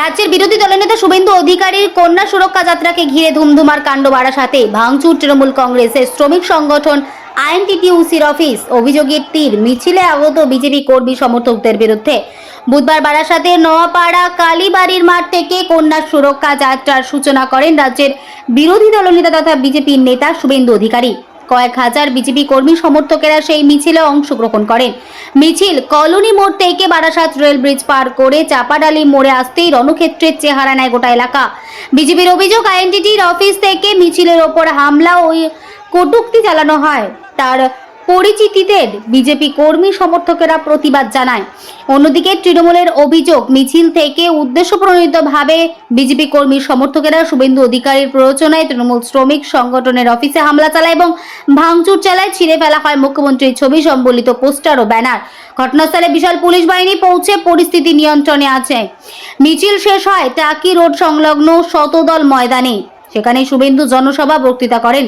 রাজ্যের বিরোধী দলনেতা শুভেন্দু অধিকারীর কন্যা সুরক্ষা যাত্রাকে ঘিরে ধুমধুমার কাণ্ড বাড়াসাতে ভাঙচুর তৃণমূল কংগ্রেসের শ্রমিক সংগঠন আইএনটিটিউসির অফিস। অভিযোগের তীর, মিছিলে আগত বিজেপি কর্মী সমর্থকদের বিরুদ্ধে। বুধবার বারাসাতে নোয়াপাড়া কালীবাড়ির মাঠ থেকে কন্যা সুরক্ষা যাত্রার সূচনা করেন রাজ্যের বিরোধী দলনেতা তথা বিজেপির নেতা শুভেন্দু অধিকারী। কয়েক হাজার বিজেপি কর্মী সমর্থকেরা সেই মিছিলে অংশগ্রহণ করেন। মিছিল কলোনি মোড় থেকে বারাসাত রেল ব্রিজ পার করে চাপাডালি মোড়ে আসতেই রণক্ষেত্রের চেহারা নেয় গোটা এলাকা। বিজেপির অভিযোগ, আইএনটিটির অফিস থেকে মিছিলের ওপর হামলা ও কটুক্তি চালানো হয়। তার পরিচিতিদের বিজেপি কর্মী সমর্থকেরা প্রতিবাদ জানায়। অন্যদিকে তৃণমূলের অভিযোগ, মিছিল থেকে উদ্দেশ্যপ্রণোদিতভাবে বিজেপি কর্মী সমর্থকেরা শুভেন্দু অধিকারীর প্ররোচনায় তৃণমূল শ্রমিক সংগঠনের অফিসে হামলা চালায় এবং ভাঙচুর চালায়, ছিঁড়ে ফেলা হয় মুখ্যমন্ত্রীর ছবি, সম্বলিত পোস্টার ও ব্যানার। ঘটনাস্থলে বিশাল পুলিশ বাহিনী পৌঁছে পরিস্থিতি নিয়ন্ত্রণে আছে। মিছিল শেষ হয় টাকি রোড সংলগ্ন শতদল ময়দানে। সেখানে শুভেন্দু জনসভা বক্তৃতা করেন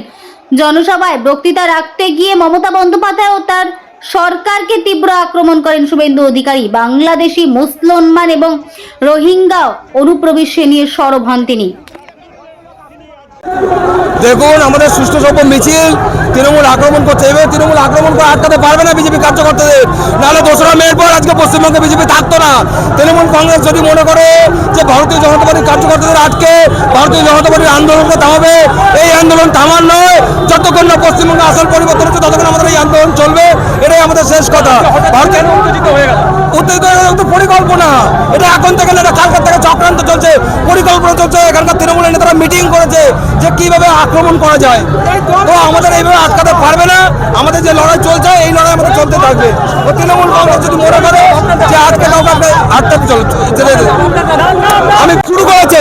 জনসভায় বক্তৃতা রাখতে গিয়ে মমতা বন্দ্যোপাধ্যায় ও তার সরকারকে তীব্র আক্রমণ করেন শুভেন্দু অধিকারী। বাংলাদেশি মুসলমান এবং রোহিঙ্গা অনুপ্রবেশে নিয়ে সরব হন তিনি। দেখুন আমাদের সুষ্ঠু সভ্য মিছিল তৃণমূল আক্রমণ করছে। এবার তৃণমূল আক্রমণ করে আটকাতে পারবে না বিজেপি কার্যকর্তাদের। নাহলে দোসরা মেয়ের পর আজকে পশ্চিমবঙ্গে বিজেপি থাকতো না। তৃণমূল কংগ্রেস যদি মনে করে যে ভারতীয় জনতা পার্টির কার্যকর্তাদের আটকে ভারতীয় জনতা পার্টির আন্দোলনকে থামাবে এই আন্দোলন থামার নয়। যতক্ষণ না পশ্চিমবঙ্গে আসল পরিবর্তন হচ্ছে ততক্ষণ আমাদের এই আন্দোলন চলবে। এটাই আমাদের শেষ কথা। ভারতীয় উত্তেজিত পরিকল্পনা। এটা এখন থেকে না এটা কালকার থেকে চক্রান্ত চলছে পরিকল্পনা চলছে এখানকার তৃণমূলের নেতারা মিটিং করেছে যে কীভাবে আক্রমণ করা যায়। তো আমাদের এইভাবে আটকাতে পারবে না। আমাদের যে লড়াই চলছে এই লড়াই আমাদের চলতে থাকবে। তো তৃণমূল কংগ্রেস যদি মনে করে যে আটকে কাউকে আটকাতে চলছে আমি শুরু করেছে